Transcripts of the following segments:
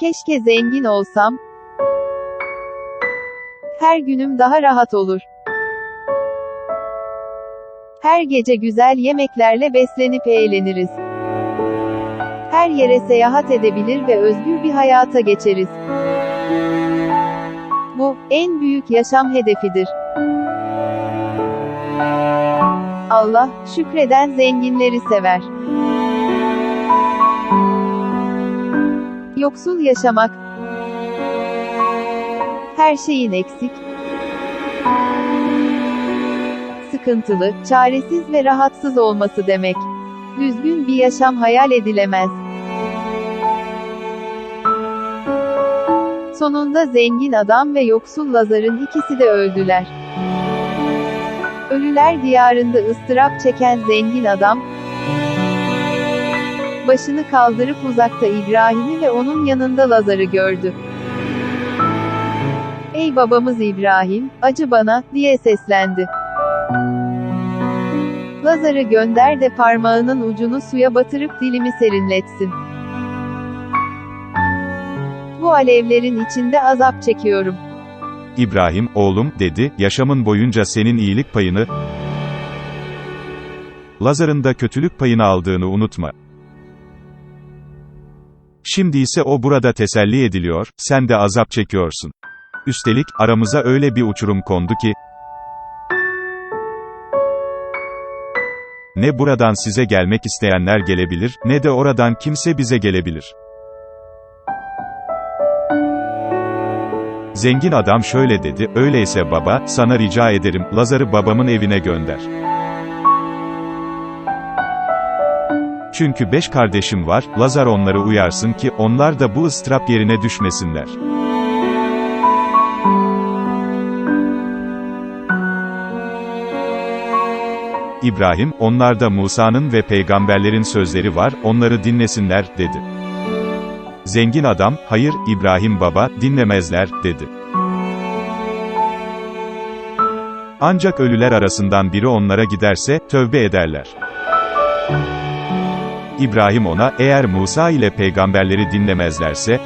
Keşke zengin olsam. Her günüm daha rahat olur. Her gece güzel yemeklerle beslenip eğleniriz. Her yere seyahat edebilir ve özgür bir hayata geçeriz. Bu, en büyük yaşam hedefidir. Allah, şükreden zenginleri sever. Yoksul yaşamak, her şeyin eksik, sıkıntılı, çaresiz ve rahatsız olması demek. Düzgün bir yaşam hayal edilemez. Sonunda zengin adam ve yoksul Lazar'ın ikisi de öldüler. Ölüler diyarında ıstırap çeken zengin adam, başını kaldırıp uzakta İbrahim'i ve onun yanında Lazar'ı gördü. Ey babamız İbrahim, acı bana, diye seslendi. Lazar'ı gönder de parmağının ucunu suya batırıp dilimi serinletsin. Bu alevlerin içinde azap çekiyorum. İbrahim, oğlum, dedi, yaşamın boyunca senin iyilik payını, Lazar'ın da kötülük payını aldığını unutma. Şimdi ise o burada teselli ediliyor, sen de azap çekiyorsun. Üstelik, aramıza öyle bir uçurum kondu ki, ne buradan size gelmek isteyenler gelebilir, ne de oradan kimse bize gelebilir. Zengin adam şöyle dedi, öyleyse baba, sana rica ederim, Lazar'ı babamın evine gönder. Çünkü beş kardeşim var, Lazar onları uyarsın ki, onlar da bu ıstırap yerine düşmesinler. İbrahim, onlarda Musa'nın ve peygamberlerin sözleri var, onları dinlesinler, dedi. Zengin adam, hayır, İbrahim baba, dinlemezler, dedi. Ancak ölüler arasından biri onlara giderse, tövbe ederler. İbrahim ona, eğer Musa ile peygamberleri dinlemezlerse,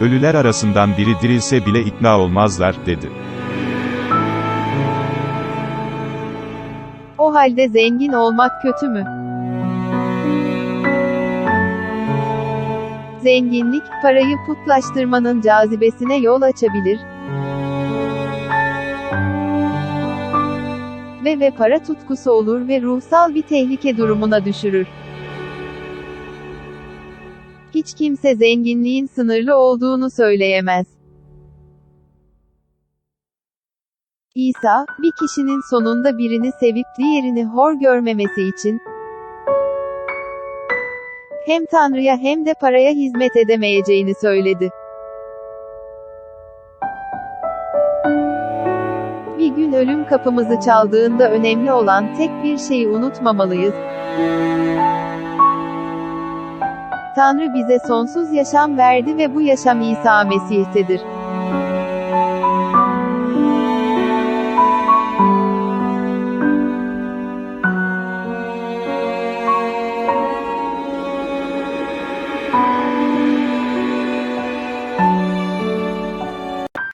ölüler arasından biri dirilse bile ikna olmazlar, dedi. O halde zengin olmak kötü mü? Zenginlik, parayı putlaştırmanın cazibesine yol açabilir. Ve ve para tutkusu olur ve ruhsal bir tehlike durumuna düşürür. Hiç kimse zenginliğin sınırlı olduğunu söyleyemez. İsa, bir kişinin sonunda birini sevip diğerini hor görmemesi için, hem Tanrı'ya hem de paraya hizmet edemeyeceğini söyledi. Gün ölüm kapımızı çaldığında önemli olan tek bir şeyi unutmamalıyız. Tanrı bize sonsuz yaşam verdi ve bu yaşam İsa Mesih'tedir.